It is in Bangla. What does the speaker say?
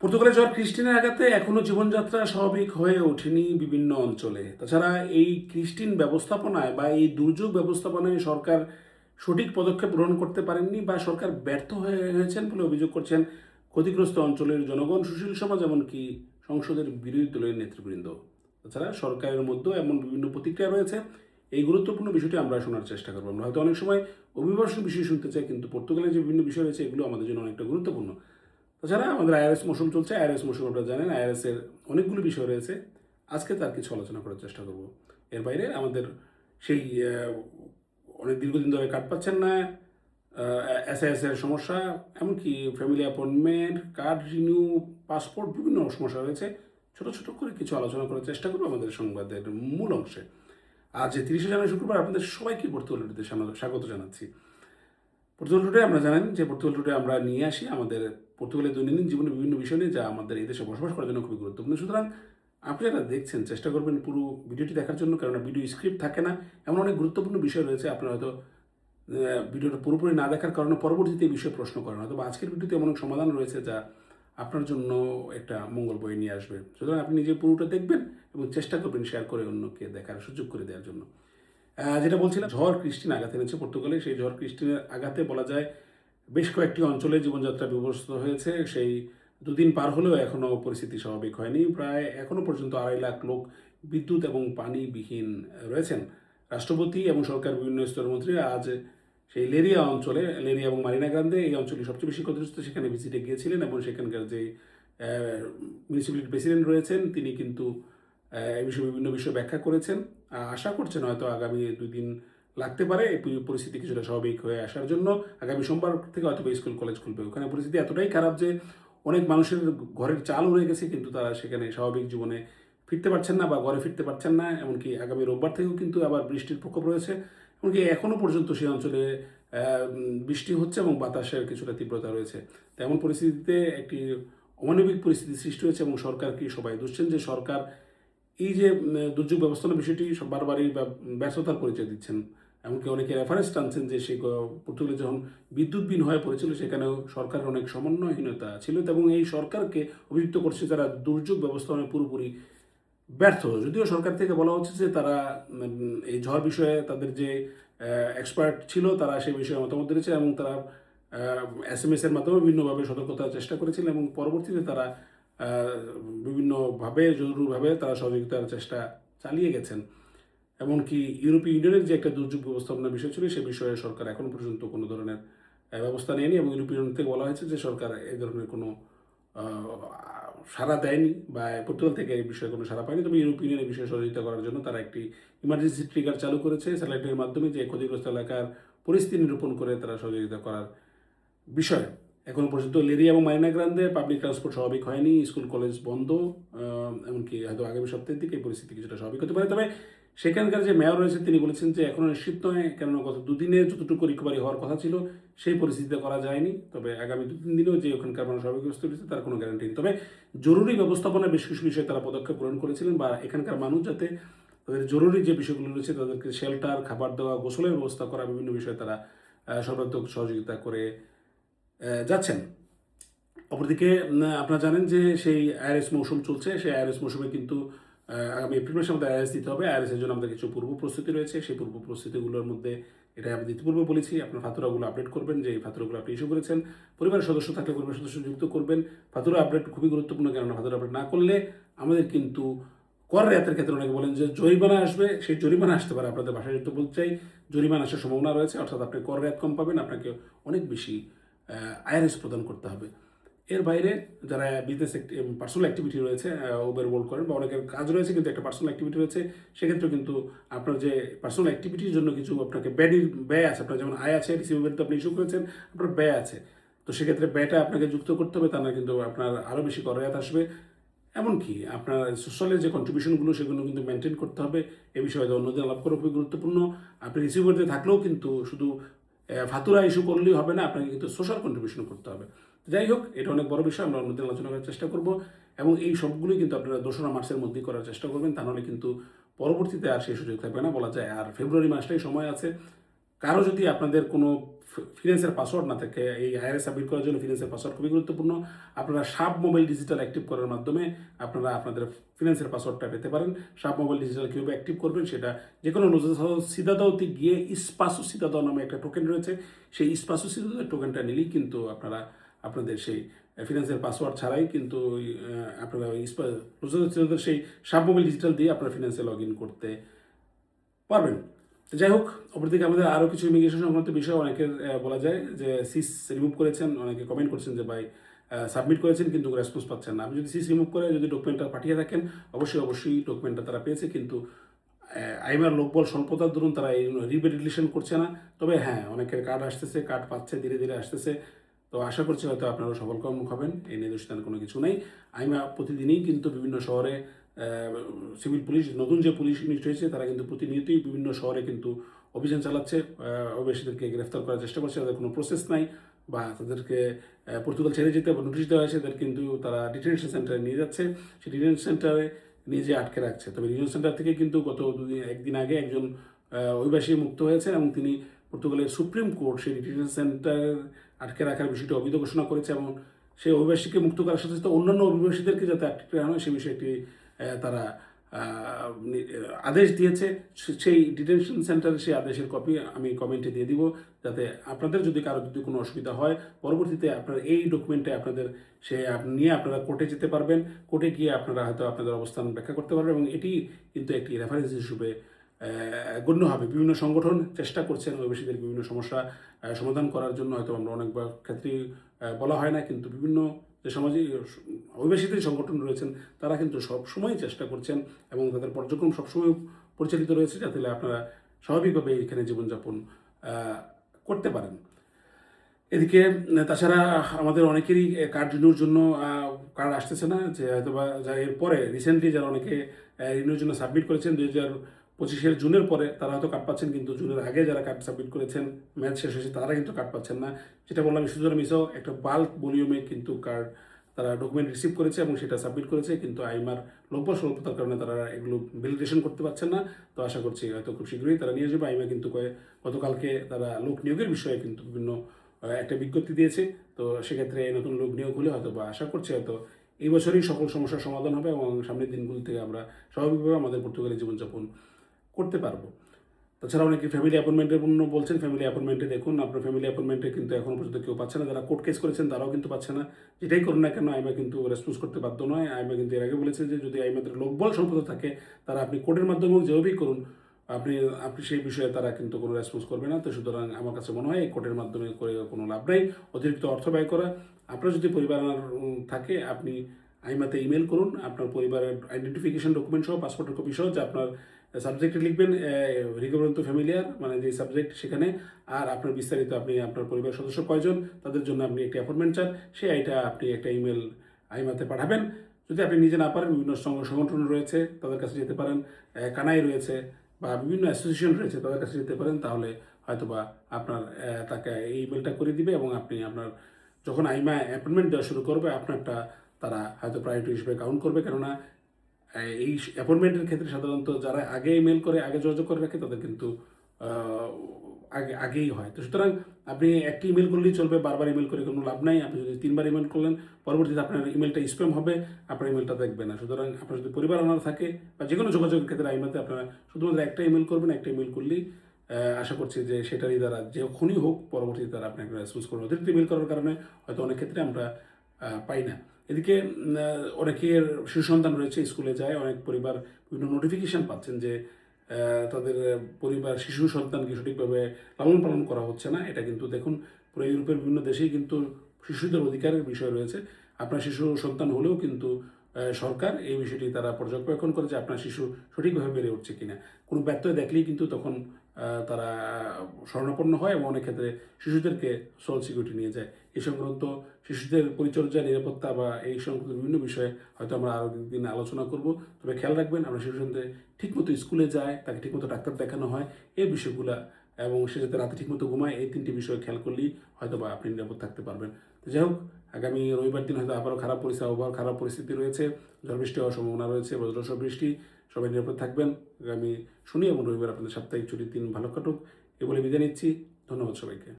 পর্তুগালের জ্বর খ্রিস্টিনের আঘাতে এখনও জীবনযাত্রা স্বাভাবিক হয়ে ওঠেনি বিভিন্ন অঞ্চলে। তাছাড়া এই খ্রিস্টিন ব্যবস্থাপনায় বা এই দুর্যোগ ব্যবস্থাপনায় সরকার সঠিক পদক্ষেপ গ্রহণ করতে পারেননি বা সরকার ব্যর্থ হয়ে হয়েছেন বলে অভিযোগ করছেন ক্ষতিগ্রস্ত অঞ্চলের জনগণ। সুশীল সমাজ এমনকি সংসদের বিরোধী দলের নেতৃবৃন্দ। তাছাড়া সরকারের মধ্যেও এমন বিভিন্ন প্রতিক্রিয়া রয়েছে। এই গুরুত্বপূর্ণ বিষয়টি আমরা শোনার চেষ্টা করব। আমরা হয়তো অনেক সময় অভিবাসন বিষয় শুনতে চাই, কিন্তু পর্তুগালের যে বিভিন্ন বিষয় রয়েছে, এগুলো আমাদের জন্য অনেকটা গুরুত্বপূর্ণ। তাছাড়া আমাদের আইআরএস মৌসুম চলছে, আইআরএস মৌসুম আপনারা জানেন, আইআরএস এর অনেকগুলো বিষয় রয়েছে। আজকে তার কিছু আলোচনা করার চেষ্টা করব। এর বাইরে আমাদের সেই অনেক দীর্ঘদিন ধরে কাট পাচ্ছেন না এসআইএস এর সমস্যা, এমনকি family appointment, card renew, passport বিভিন্ন সমস্যা রয়েছে। ছোট ছোট করে কিছু আলোচনা করার চেষ্টা করব আমাদের সংবাদের মূল অংশে। আজ তিরিশে জানুয়ারি শুক্রবার আপনাদের সবাইকে টুডেতে স্বাগত জানাচ্ছি। পর্তুগাল টুডে আমরা জানেন যে পর্তুগাল টুডে আমরা নিয়ে আসি আমাদের পর্তুগালের দৈনন্দিন জীবনে বিভিন্ন বিষয় নিয়ে যা আমাদের এই দেশে বসবাস করার জন্য খুবই গুরুত্বপূর্ণ। সুতরাং আপনি যারা দেখছেন, চেষ্টা করবেন পুরো ভিডিওটি দেখার জন্য, কেননা ভিডিও স্ক্রিপ্ট থাকে না। এমন অনেক গুরুত্বপূর্ণ বিষয় রয়েছে আপনারা হয়তো ভিডিওটা পুরোপুরি না দেখার কারণে পরবর্তীতে এই বিষয়ে প্রশ্ন করেন। হয়তো আজকের ভিডিওতে এমন সমাধান রয়েছে যা আপনার জন্য একটা মঙ্গল বই নিয়ে আসবে। সুতরাং আপনি নিজে পুরোটা দেখবেন এবং চেষ্টা করবেন শেয়ার করে অন্যকে দেখার সুযোগ করে দেওয়ার জন্য। যেটা বলছিলাম, ঝড় ক্রিস্টিন আঘাত এনেছে পর্তুগালে। সেই ঝড় ক্রিস্টিনের আঘাতে বলা যায় বেশ কয়েকটি অঞ্চলে জীবনযাত্রা বিভস্ত হয়েছে। সেই দুদিন পার হলেও এখনও পরিস্থিতি স্বাভাবিক হয়নি। প্রায় এখনও পর্যন্ত আড়াই লাখ লোক বিদ্যুৎ এবং পানিবিহীন রয়েছেন। রাষ্ট্রপতি এবং সরকার বিভিন্ন স্তরের মন্ত্রী আজ সেই লেরিয়া অঞ্চলে, লেরিয়া এবং মারিনা গ্রান্দে এই অঞ্চলে সবচেয়ে বেশি ক্ষতিগ্রস্ত, সেখানে ভিজিটে গিয়েছিলেন এবং সেখানকার যে মিউনিসিপ্যালিটি প্রেসিডেন্ট রয়েছেন, তিনি কিন্তু এই বিষয়ে বিভিন্ন বিষয় ব্যাখ্যা করেছেন। আশা করছেন হয়তো আগামী দুই দিন লাগতে পারে। পরিস্থিতি কিছুটা স্বাভাবিক হয়ে আসার জন্য আগামী সোমবার থেকে হয়তো স্কুল, কলেজ খুলবে। ওখানে পরিস্থিতি এতটাই খারাপ যে অনেক মানুষের ঘরের চাল উড়ে গেছে, কিন্তু তারা সেখানে স্বাভাবিক জীবনে ফিরতে পারছেন না বা ঘরে ফিরতে পারছেন না। এমনকি আগামী রোববার থেকেও কিন্তু আবার বৃষ্টির প্রকোপ রয়েছে। এমনকি এখনও পর্যন্ত সেই অঞ্চলে বৃষ্টি হচ্ছে এবং বাতাসের কিছুটা তীব্রতা রয়েছে। তেমন পরিস্থিতিতে একটি অমানবিক পরিস্থিতি সৃষ্টি হয়েছে এবং সরকারকে সবাই দুষছেন যে সরকার এই যে দুর্যোগ ব্যবস্থাপনা বিষয়টি বারবারই ব্যর্থতার পরিচয় দিচ্ছেন। এমনকি অনেকে রেফারেন্স টানছেন যে সেই পর্তুগালে যখন বিদ্যুৎবিহীন হয়ে পড়েছিল, সেখানেও সরকারের অনেক সমন্বয়হীনতা ছিল এবং এই সরকারকে অভিযুক্ত করছে যারা দুর্যোগ ব্যবস্থাপনায় পুরোপুরি ব্যর্থ। যদিও সরকার থেকে বলা হচ্ছে যে, তারা এই ঝড় বিষয়ে তাদের যে এক্সপার্ট ছিল, তারা সেই বিষয়ে মতামত দিয়েছে এবং তারা এস এম এস এর মাধ্যমে বিভিন্নভাবে সতর্কতার চেষ্টা করেছিল এবং পরবর্তীতে তারা বিভিন্নভাবে জরুরিভাবে তারা সহযোগিতার চেষ্টা চালিয়ে গেছেন। এমনকি ইউরোপীয় ইউনিয়নের যে একটা দুর্যোগ ব্যবস্থাপনার বিষয় ছিল, সে বিষয়ে সরকার এখন পর্যন্ত কোনো ধরনের ব্যবস্থা নেয়নি এবং ইউরোপীয় ইউনিয়ন থেকে বলা হয়েছে যে সরকার এই ধরনের কোনো সাড়া দেয়নি বা পর্তুগাল থেকে এই বিষয়ে কোনো সাড়া পায়নি। তবে ইউরোপীয় ইউনিয়ন এই বিষয়ে সহযোগিতা করার জন্য তারা একটি ইমার্জেন্সি ট্রিগার চালু করেছে। স্যাটেলাইটের মাধ্যমে যে ক্ষতিগ্রস্ত এলাকার পরিস্থিতি নিরূপণ করে তারা সহযোগিতা করার বিষয়। এখনও পর্যন্ত লেরিয়া এবং মাইনা গ্রান্দে পাবলিক ট্রান্সপোর্ট স্বাভাবিক হয়নি, স্কুল কলেজ বন্ধ এমনকি হয়তো আগামী সপ্তাহের দিকে এই পরিস্থিতি কিছুটা স্বাভাবিক হতে পারে। তবে সেখানকার যে মেয়র রয়েছে তিনি বলেছেন যে এখনও নিশ্চিত নয়, কেননা গত দুদিনে যতটুকু রিকভারি হওয়ার কথা ছিল, সেই পরিস্থিতিতে করা যায়নি। তবে আগামী দু তিন দিনেও যে ওখানকার মানুষ স্বাভাবিক অবস্থা রয়েছে, তার কোনো গ্যারান্টি নেই। তবে জরুরি ব্যবস্থাপনার বেশ কিছু বিষয়ে তারা পদক্ষেপ গ্রহণ করেছিলেন বা এখানকার মানুষ যাতে তাদের জরুরি যে বিষয়গুলো রয়েছে, তাদেরকে শেল্টার খাবার দেওয়া, গোসলের ব্যবস্থা করা, বিভিন্ন বিষয়ে তারা সর্বাত্মক সহযোগিতা করে যাচ্ছেন। অপরদিকে আপনারা জানেন যে সেই আইআরএস মৌসুম চলছে। সেই আইআরএস মৌসুমে কিন্তু আগামী এপ্রিল মাসে আমাদের আইআরএস দিতে হবে। আইআরএস এর জন্য আমাদের কিছু পূর্ব প্রস্তুতি রয়েছে। সেই পূর্ব প্রস্তুতিগুলোর মধ্যে এটা আমি ইতিপূর্বে বলেছি। আপনার ফাতুরাগুলো আপডেট করবেন, যে এই ফাতুরাগুলো আপনি ইস্যু করেছেন। পরিবারের সদস্য থাকলে পরিবারের সদস্য যুক্ত করবেন। ফাতুরা আপডেট খুবই গুরুত্বপূর্ণ, কেননা ফাতুরা আপডেট না করলে আমাদের কিন্তু কর রেয়াতের ক্ষেত্রে অনেকে বলেন যে জরিমানা আসবে। সেই জরিমানা আসতে পারে, আপনাদের ভাষায় যদি বলতে চাই, জরিমানা আসার সম্ভাবনা রয়েছে। অর্থাৎ আপনি কর রেয়াত কম পাবেন, আপনাকে অনেক বেশি আইআরএস প্রদান করতে হবে। এর বাইরে যারা বিজনেস পার্সোনাল অ্যাক্টিভিটি রয়েছে ওবের ওয়ার্ল্ড করেন বা অনেকের কাজ রয়েছে কিন্তু একটা পার্সোনাল অ্যাক্টিভিটি রয়েছে সেক্ষেত্রে কিন্তু আপনার যে পার্সোনাল অ্যাক্টিভিটির জন্য কিছু আপনাকে ব্যয়ের ব্যয় আছে। আপনার যেমন আয় আছে রিসিভেবল তো আপনি ইস্যু করেছেন, আপনার ব্যয় আছে। তো সেক্ষেত্রে ব্যয়টা আপনাকে যুক্ত করতে হবে, তা না কিন্তু আপনার আরও বেশি করায়াত আসবে। এমনকি আপনার সোশ্যালের যে কন্ট্রিবিউশনগুলো সেগুলো কিন্তু মেনটেন করতে হবে। এ বিষয়ে অন্যদের আলাপ করা খুবই গুরুত্বপূর্ণ। আপনি রিসিভ করতে থাকলেও কিন্তু শুধু ফাতুরা ইস্যু করলেই হবে না, আপনাকে কিন্তু সোশ্যাল কন্ট্রিবিউশন করতে হবে। যাই হোক, এটা অনেক বড় বিষয়, আমরা অন্যদিন আলোচনা করার চেষ্টা করব এবং এই সবগুলোই কিন্তু আপনারা দোসরা মার্চের মধ্যেই করার চেষ্টা করবেন তাহলে কিন্তু পরবর্তীতে আর সেই সুযোগ থাকবে না, বলা যায়। আর ফেব্রুয়ারি মাসটাই সময় আছে। কারও যদি আপনাদের কোনো ফিনান্সের পাসওয়ার্ড না থাকে, এই হায়ারে সাবমিট করার জন্য ফিনান্সের পাসওয়ার্ড খুবই গুরুত্বপূর্ণ। আপনারা সাব মোবাইল ডিজিটাল অ্যাক্টিভ করার মাধ্যমে আপনারা আপনাদের ফিনান্সের পাসওয়ার্ডটা পেতে পারেন। সাব মোবাইল ডিজিটাল কীভাবে অ্যাক্টিভ করবেন সেটা যে কোনো সিদাদাওতে গিয়ে ইস্পাসু সিদাদাও নামে একটা টোকেন রয়েছে। সেই ইস্পাসু সিদাদাও টোকেনটা নিলেই কিন্তু আপনারা, আপনাদের সেই ফিনান্সের পাসওয়ার্ড ছাড়াই কিন্তু আপনারা সেই সাব মোবাইল ডিজিটাল দিয়ে আপনারা ফিনান্সে লগ ইন করতে পারবেন। যাই হোক, অপরদিকে আমাদের আরও কিছু ইমিগ্রেশন সংক্রান্ত বিষয় অনেকের বলা যায় যে সিস রিমুভ করেছেন, অনেকে কমেন্ট করছেন যে ভাই সাবমিট করেছেন কিন্তু রেসপন্স পাচ্ছেন না। আপনি যদি সিস রিমুভ করে যদি ডকুমেন্টটা পাঠিয়ে থাকেন, অবশ্যই অবশ্যই ডকুমেন্টটা তারা পেয়েছে কিন্তু আইমার লোকবল স্বল্পতার দরুন তারা এই রিভেরিলেশন করছে না। তবে হ্যাঁ অনেকের কার্ড আসতেছে কার্ড পাচ্ছে, ধীরে ধীরে আসতেছে। তো আশা করছি হয়তো আপনারা সফলকাম হবেন, এই নিয়ে কোনো কিছু নেই। আইমা প্রতিদিনই কিন্তু বিভিন্ন শহরে সিভিল পুলিশ নতুন যে পুলিশ ইউনিট হয়েছে তারা কিন্তু প্রতিনিয়তই বিভিন্ন শহরে কিন্তু অভিযান চালাচ্ছে। অভিবাসীদেরকে গ্রেফতার করার চেষ্টা করছে তাদের কোনো প্রসেস নাই বা তাদেরকে পর্তুগাল ছেড়ে যেতে বা নোটিশ দেওয়া হয়েছে তাদের কিন্তু তারা ডিটেনশন সেন্টারে নিয়ে যাচ্ছে। সেই ডিটেনশন সেন্টারে নিয়ে আটকে রাখছে। তবে ডিটেনশন সেন্টার থেকে কিন্তু গত দুদিন একদিন আগে একজন অভিবাসী মুক্ত হয়েছেন এবং তিনি পর্তুগালের সুপ্রিম কোর্ট সেই ডিটেনশন সেন্টার আটকে রাখার বিষয়টি অবৈধ ঘোষণা করেছে এবং সেই অভিবাসীকে মুক্ত করার সাথে সাথে অন্যান্য অভিবাসীদেরকে যাতে আটকে রাখা হয় সেই আহ, তারা আদেশ দিয়েছে সেই ডিটেনশন সেন্টারের সেই আদেশের কপি আমি কমেন্টে দিয়ে দিব, যাতে আপনাদের যদি কারও যদি কোনো অসুবিধা হয়, পরবর্তীতে আপনার এই ডকুমেন্টে আপনাদের, সে নিয়ে আপনারা কোর্টে যেতে পারবেন কোর্টে গিয়ে আপনারা হয়তো আপনাদের অবস্থান ব্যাখ্যা করতে পারবেন এবং এটি কিন্তু একটি রেফারেন্স হিসেবে গণ্য হবে। বিভিন্ন সংগঠন চেষ্টা করছেন অভিবাসীদের বিভিন্ন সমস্যা সমাধান করার জন্য, হয়তো আমরা অনেক ক্ষেত্রেই বলা হয় না, কিন্তু বিভিন্ন যে সামাজিক, অভিবাসীদের সংগঠন রয়েছেন, তারা কিন্তু সবসময় চেষ্টা করছেন এবং তাদের কার্যক্রম সবসময় পরিচালিত রয়েছে যাতে আপনারা স্বাভাবিকভাবে এখানে জীবনযাপন করতে পারেন। এদিকে, তাছাড়া আমাদের অনেকেরই কার্ড রিনিউর জন্য কার্ড আসতেছে না, যে হয়তো বা এরপরে রিসেন্টলি যারা অনেকে রিনিউর জন্য সাবমিট করেছেন, দুই হাজার পঁচিশের জুনের পরে তারা হয়তো কার্ড পাচ্ছেন, কিন্তু জুনের আগে যারা কার্ড সাবমিট করেছেন ম্যাচ শেষ হয়েছে, তারা কিন্তু কার্ড পাচ্ছেন না। যেটা বললাম সুযোগ মিসও একটা বাল্ক ভলিউমে কিন্তু কার্ড তারা ডকুমেন্ট রিসিভ করেছে এবং সেটা সাবমিট করেছে, কিন্তু আইমার লভ্য স্বল্পতার কারণে তারা এগুলো ভ্যালিডেশন করতে পারছেন না। তো আশা করছি হয়তো খুব শীঘ্রই তারা নিয়ে যাবে। আইমা কিন্তু গতকালকে তারা লোক নিয়োগের বিষয়ে কিন্তু বিভিন্ন একটা বিজ্ঞপ্তি দিয়েছে। তো সেক্ষেত্রে এই নতুন লোক নিয়োগ হলে হয়তো বা আশা করছি হয়তো এই বছরই সকল সমস্যার সমাধান হবে এবং সামনের দিনগুলি থেকে আমরা স্বাভাবিকভাবে আমাদের পর্তুগালের জীবনযাপন করতে পারব। তাছাড়া অনেকে ফ্যামিলি অ্যাপয়েন্টমেন্টের জন্য বলছেন ফ্যামিলি অ্যাপয়েন্টমেন্টে দেখুন, আপনার ফ্যামিলি অ্যাপয়েন্টমেন্টে কিন্তু এখনও পর্যন্ত কেউ পাচ্ছে না। যারা কোর্ট কেস করেছেন, তারাও কিন্তু পাচ্ছে না। যেটাই করুন না কেন, আইমা কিন্তু রেসপন্স করতে বাধ্য নয়। আইমা কিন্তু এর আগে বলেছে যে, যদি আইমাদের লোকবল সম্পদ থাকে, তারা আপনি কোর্টের মাধ্যমে যেভাবেই করুন, আপনি আপনি সেই বিষয়ে তারা কিন্তু কোনো রেসপন্স করবে না। তো সুতরাং আমার কাছে মনে হয় এই কোর্টের মাধ্যমে করে কোনো লাভ নাই। অতিরিক্ত অর্থ ব্যয় করা। আপনার যদি পরিবার থাকে, আপনি আইমাতে ইমেল করুন, আপনার পরিবারের আইডেন্টিফিকেশন ডকুমেন্ট সহ পাসপোর্টের কপি সহ, যে আপনার সাবজেক্টে লিখবেন রিকভারেন্ট ফ্যামিলিয়ার মানে যে সাবজেক্ট সেখানে, আর আপনার বিস্তারিত আপনি আপনার পরিবারের সদস্য কয়জন, তাদের জন্য আপনি একটি অ্যাপয়েন্টমেন্ট চান, সে আইটা আপনি একটা ইমেল আইমাতে পাঠাবেন। যদি আপনি নিজে না পারেন, বিভিন্ন সংগঠন রয়েছে, তাদের কাছে যেতে পারেন কানাই রয়েছে, বা বিভিন্ন অ্যাসোসিয়েশন রয়েছে, তাদের কাছে যেতে পারেন, তাহলে হয়তোবা আপনার তাকে এই ইমেলটা করে দিবে এবং আপনি আপনার যখন আইমা অ্যাপয়েন্টমেন্ট দেওয়া শুরু করবে, আপনারটা তারা হয়তো প্রায়োরিটি হিসেবে কাউন্ট করবে। কেননা, এই অ্যাপয়েন্টমেন্টের ক্ষেত্রে সাধারণত যারা আগে ইমেল করে, আগে যোগাযোগ করে রাখে, তাদের কিন্তু আগে, আগেই হয়। তো সুতরাং আপনি একটি ইমেল করলেই চলবে, বারবার ইমেল করে কোনো লাভ নাই। আপনি যদি তিনবার ইমেল করলেন, পরবর্তীতে আপনার ইমেলটা স্প্যাম হবে, আপনার ইমেলটা দেখবে না। সুতরাং আপনার যদি পরিবার আনার থাকে, বা যে কোনো যোগাযোগের ক্ষেত্রে আইমাতে আপনারা শুধুমাত্র একটা ইমেল করবেন, একটা ইমেল করলেই আশা করছি যে সেটারই দ্বারা যখনই হোক, পরবর্তীতে তারা আপনাকে রেসপন্স করবে। অতিরিক্ত ইমেল করার কারণে হয়তো অনেক ক্ষেত্রে আমরা পাই না। এদিকে অনেকের শিশু সন্তান রয়েছে, স্কুলে যায়, অনেক পরিবার বিভিন্ন নোটিফিকেশন পাচ্ছেন যে তাদের পরিবার শিশু সন্তানকে সঠিকভাবে লালন পালন করা হচ্ছে না। এটা কিন্তু দেখুন, পুরো ইউরোপের বিভিন্ন দেশেই কিন্তু শিশুদের অধিকারের বিষয় রয়েছে। আপনার শিশু সন্তান হলেও কিন্তু সরকার এই বিষয়টি তারা পর্যবেক্ষণ করে যে আপনার শিশু সঠিকভাবে বেড়ে উঠছে কিনা। কোনো ব্যত্যয় দেখলেই কিন্তু তখন তারা স্বর্ণাপন্ন হয় এবং অনেক ক্ষেত্রে শিশুদেরকে সোশ্যাল সিকিউরিটি নিয়ে যায়। এই সংক্রান্ত শিশুদের পরিচর্যা, নিরাপত্তা বা এই সংক্রান্ত বিভিন্ন বিষয়ে হয়তো আমরা আরও দিন আলোচনা করব। তবে খেয়াল রাখবেন, আমরা শিশু সন্তান ঠিকমতো স্কুলে যায়, তাকে ঠিকমতো ডাক্তার দেখানো হয়। এই বিষয়গুলো এবং সে যাতে রাতে ঠিকমতো ঘুমায়, এই তিনটি বিষয় খেয়াল করলেই হয়তো বা আপনি নিরাপদ থাকতে পারবেন। তো যাই হোক, আগামী রবিবার দিন হয়তো আবারও খারাপ পরিস্থিতি, আবহাওয়ার খারাপ পরিস্থিতি রয়েছে। ঝড় বৃষ্টি হওয়ার সম্ভাবনা রয়েছে, বজ্রসহ বৃষ্টি। সবাই নিরাপদ থাকবেন। আগামী শুনি এবং রবিবার আপনাদের সাপ্তাহিক ছুটির দিন ভালো কাটুক। এ বলে বিদায় নিচ্ছি। ধন্যবাদ সবাইকে।